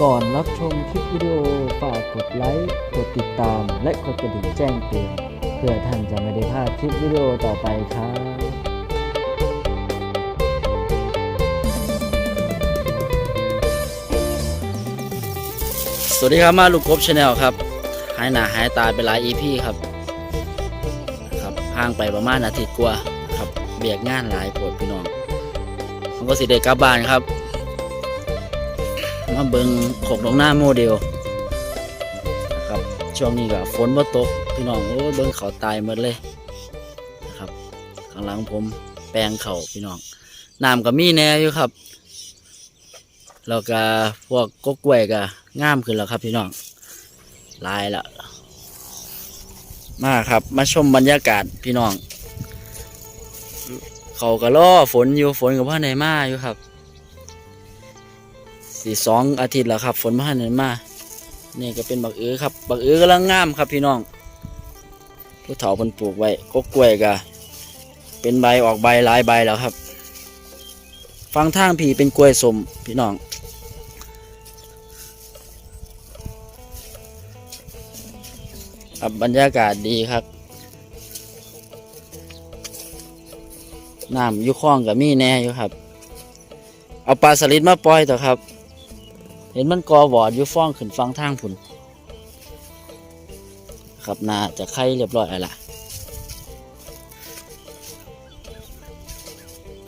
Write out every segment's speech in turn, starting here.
ก่อนรับชมคลิปวิดีโอฝากกดไลค์ กดติดตาม และกดกระดิ่งแจ้งเตือนเพื่อท่านจะไม่ได้พลาดคลิปวิดีโอต่อไปครับสวัสดีครับมาลูกกบชาแนลครับ หายหนาหายตาไปหลายอีพีครับครับห่างไปประมาณอาทิตย์กว่าครับเบียกงานหลายปวดพี่น้องผมก็สิเด็กกลับบ้านครับ มาเบิงขกดองหน้าโมเดลนะครับช่วงนี้ก็ฝนบ่ตกพี่น้องโอ้เบิงเขาตายหมดเลยนะครับข้างหลังผมแปลงเขาพี่น้องน้ำก็มีแน่อยู่ครับแล้วก็พวกกกกล้วยก็งามขึ้นแล้วครับพี่น้องลายล้วมาครับ มาชมบรรยากาศพี่น้อง เขาก็ล่อฝนอยู่ฝนกับพ่อในมาอยู่ครับ สี่สองอาทิตย์แล้วครับ ฝนพ่อในมานี่ก็เป็นบักเอือครับบักเอือกำลังงามครับพี่น้อง ผู้เฒ่าเพิ่นปลูกไว้กกกล้วยก็เป็นใบออกใบหลายใบแล้วครับ ฟังทางผีเป็นกล้วยสมพี่น้องครับบรรยากาศดีครับน้ำยุคลองกับมีแน่อยู่ครับ เอาปลาสลิดมาปล่อยเถอะครับ เห็นมันกอวอดอยู่ฟ้องขึ้นฟังทางผุนครับน่าจะไข่เรียบร้อยแล้วล่ะ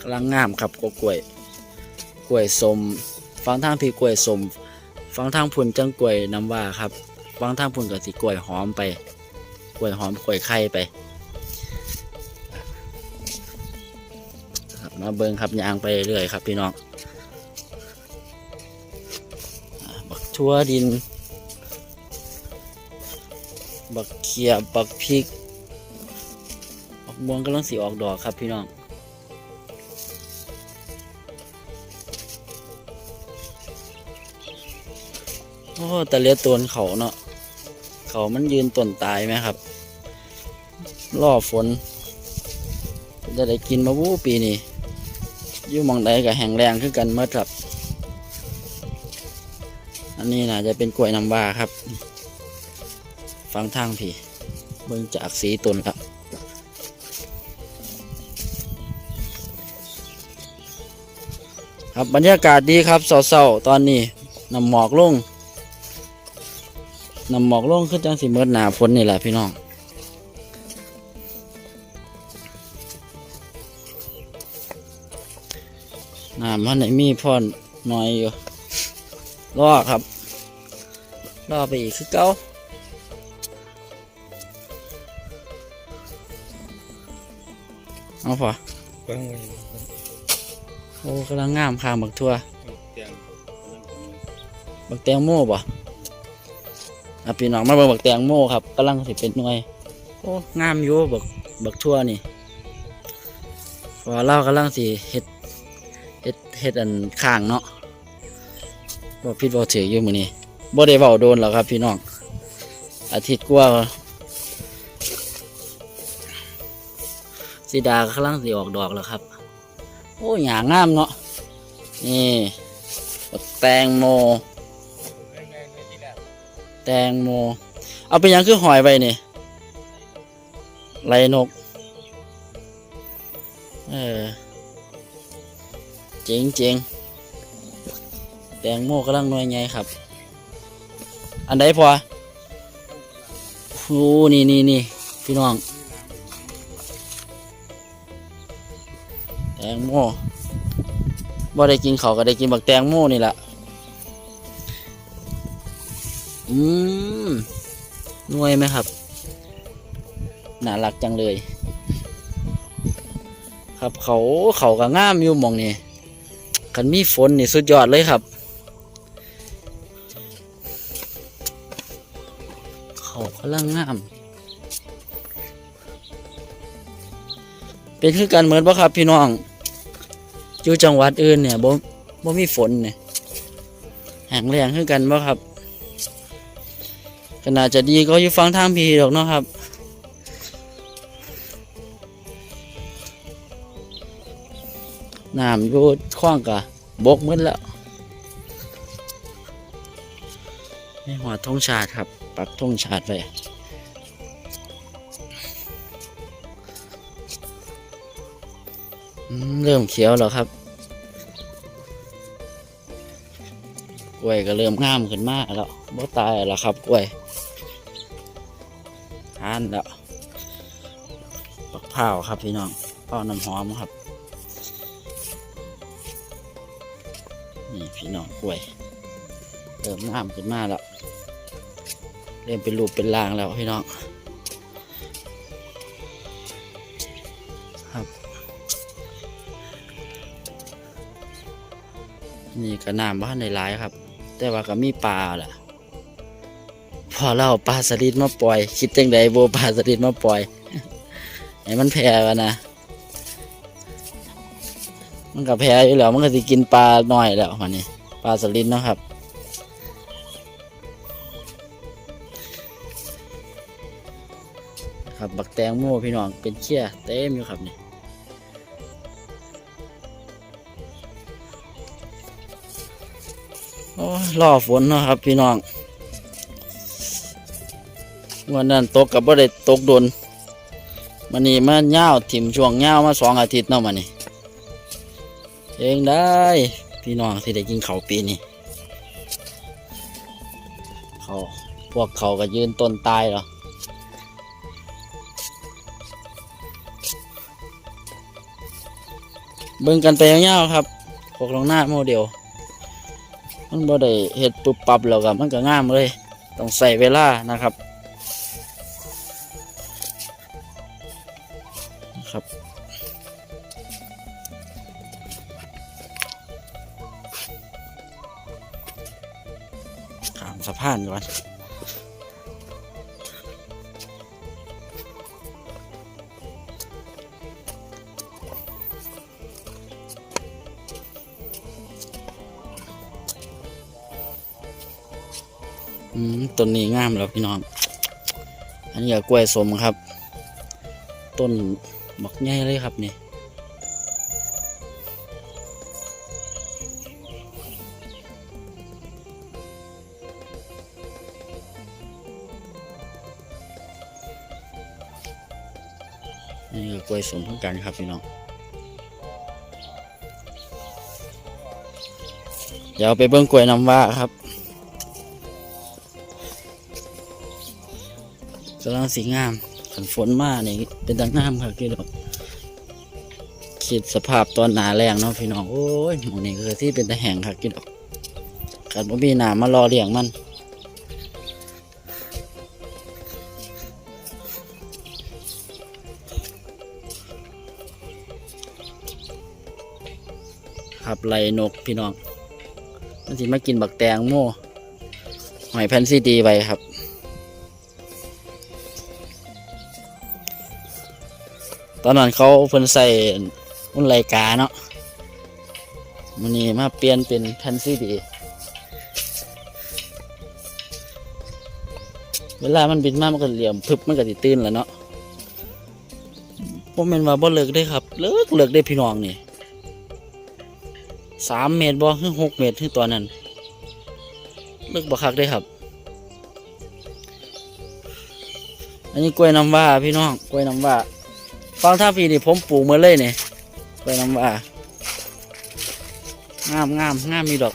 กำลังงามครับกกล้วยกล้วยสมฟังทางพี่กล้วยสมฟังทางผุนจังกล้วยน้ำว่าครับบางทางพุ่นก็สิกล้วยหอมไปกล้วยหอมกล้วยไข่ไปมาเบิงครับยางไปเรื่อยครับพี่น้อง ทั่วดิน บักเขียบบักพริกบักม่วงกำลังสีออกดอกครับพี่น้องโอ้แต่เลียตัวเขาเนาะเขามันยืนต้นตายไหมครับล่อฝน จะได้กินมาวู้ปีนี้อยู่มองใดกับแห้งแรงขึ้นกันเมื่อครับ นนี้น่าจะเป็นกล้วยน้ำว้าครับ ฟังทางพี่เบิ่งจากสีต้นครับครับบรรยากาศดีครับเศร้าๆตอนนี้นำหมอกลงนำหมอกลงขึ้นจังสิเมื่อหนาฝนนี่แหละพี่น้องน้ำมันไหนมีพ่อนน้อยอยู่รอครับ รอไปอีกคือเก้าเอาพอเบิ่งไว้โอ้กำลังงามข้างบักทั่วเตียงบักแตงโมบ่อะพี่น้องมาเบิ่งบักแตงโมครับกำลังสิเป็นหน่วย โอ้ งามอยู่บักบักทั่วนี่เพอเรากำลังสิเฮ็ดเฮ็ดเฮ็ดอันข้างเนาะบ่ผิดบ่ถืออยู่มื้อนี้ บ่ได้เว้าโดนหรอกครับพี่น้อง อาทิตย์กว่าสีดากำลังสิออกดอกแล้วครับ โอ้หยางามเนาะ นี่แตงโม แตงโม เอาไปยังคือหอยไปนี่ไรนก เออเจ๋งเจ๋งแตงโมกำลังน่วยไงครับ อันใดพอโอ้นี่นี่นี่พี่น้อง แตงโมบ่ได้กินเขาก็ได้กินบักแตงโมนี่แหละอืมน่วยไหมครับ น่ารักจังเลย ครับเขาเขาก็ง่ามอยู่มองนี่คันมีฝนนี่สุดยอดเลยครับ เขากำลังงาม เป็นคือกันเหมือนปะครับพี่น้องอยู่จังหวัดอื่นเนี่ยบ่บ่มีฝนเนี่ยแห้งแรงคือกันปะครับก็น่าจะดีก็อยู่ฟังทางพีดอกเนาะครับ น้ำอยู่คล้องกะบกมืดแล้ว นี่หัวธงชาติครับ ปักธงชาติไว้อืมเริ่มเขียวแล้วครับ กล้วยก็เริ่มงามขึ้นมากแล้วบ่ตายแล้วครับกล้วยทานแล้วปักเผาวครับพี่น้องเผาน้ำหอมครับ นี่พี่น้องกล้วย เริ่มงามขึ้นมากแล้ว เริ่มเป็นรูปเป็นร่างแล้วพี่น้องครับ นี่ก็น้ำบ้านในร้ายครับ แต่ว่าก็มีปลาแหละพอเราปลาสลิดมาปล่อย คิดจังใดโบปลาสลิดมาปล่อยให้มันแพร่กันะมันก็แพ้อยู่แล้วมันก็สิกินปลาหน่อยแล้วมันนี่ปลาสลิดนะครับ แตงโมพี่น้องเป็นเชี่ยเต็มอยู่ครับนี่โอ้รอฝนเนาะครับพี่น้องวันนั้นตกกับบ่ได้ตกโดนมันนี่มาเง่าถิ่มช่วงเง่ามาสองอาทิตย์เนาะมันนี่เองได้พี่น้องที่ได้กินเขาปีนี้เขาพวกเขาก็ยืนต้นตายเหรอ เบิ่งกันไปยาวๆครับพวกลงหน้าโมเดล มันบ่ได้เฮ็ดปุบปับแล้วก็มันก็ง่ามเลย ต้องใส่เวลานะครับ ครับขามสะพานก่อน อืมต้นนี้งามแล้วพี่น้อง อันนี้ก็กล้วยสมครับ ต้นบักใหญ่เลยครับนี่นี่ก็กล้วยสมทั้งกันครับพี่น้อง เดี๋ยวไปเบิ้งกล้วยน้ำว้าครับ กำลังสีงามฝนฝนมาเนี่ยเป็นดังงามครับพี่น้องคิดสภาพตอนหนาแรงเนาะพี่น้องโอ้ยหมองนี้คือที่เป็นตะแห่งครับพี่น้องกันบ่มีหนามารอเลี้ยงมันครับไล่นกพี่น้องมันสิมากินบักแตงโม่หอยแผ่นซีดีไปครับ ตอนนั้นเขาเพิ่นใส่อุ่นไรกาเนาะมันนี้มาเปลี่ยนเป็นแผ่นซีดีเวลามันบินมามันก็เหลี่ยมพึบมันก็ติตื่นแล้วเนาะผมเป็นว่าบ่เลิกได้ครับ เลิกเลิกได้พี่น้องนี่สามเมตรบ่ถึงหกเมตรถึงตอนนั้น เลิกบ่คักได้ครับ อันนี้กล้วยน้ำว้าพี่น้องกล้วยน้ำว้า ฟังท่าปีนี่ผมปลูกมาเลยเนี่ยไปน้ำว่างามงามงามมีดอก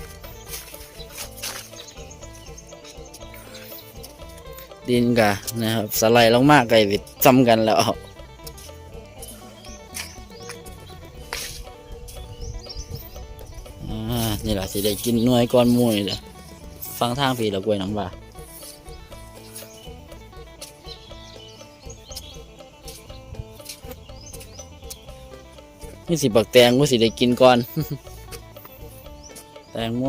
ดินกะนะครับสไลด์ลงมากไก่วิดซ้ำกันแล้วอ่านี่แหละสิได้กินน่วยก้อนมูนี่แหละฟังทางปีแล้วกล้วยน้ำว่า นี่สิบักแตงว่าสิได้กินก่อน แตงโม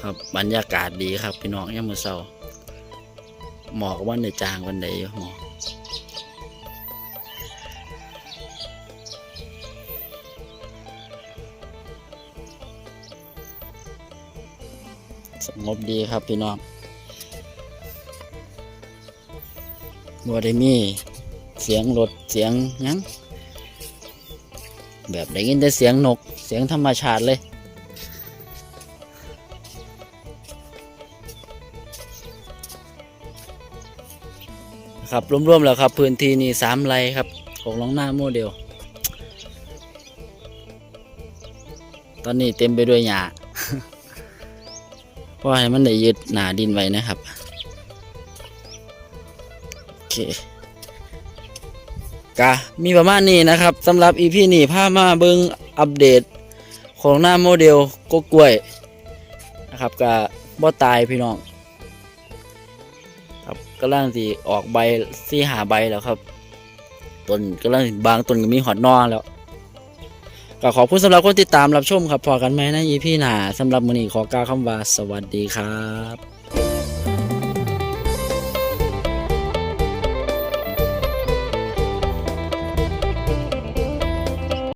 ครับบรรยากาศดีครับ พี่น้องยังมือเศร้าหมอกวันในจางวันใดอยู่หมอก งบดีครับพี่น้องบัวได้มีเสียงรถเสียงยังแบบได้ยินแต่เสียงนกเสียงธรรมชาติเลย ครับรวมๆแล้วครับ พื้นที่นี่สามไร่ครับ ของน้องหน้าโมเดล ตอนนี้เต็มไปด้วยหญ้า เพราะให้มันได้ยึดหนาดินไว้นะครับโอเคกะมีประมาณนี้นะครับสำหรับอีพีนี้พามาเบิงอัปเดตของหน้าโมเดลกกล้วยนะครับกะบ่ตายพี่น้องครับกำลังสิออกใบสี่หาใบแล้วครับต้นกำลังบางต้นก็มีหอดนอแล้ว ก็ขอบคุณสำหรับคนติดตามรับชมครับพอกันไหมนะอีพี่หนาสำหรับมือนี้ขอกล่าวคำว่าสวัสดีครับ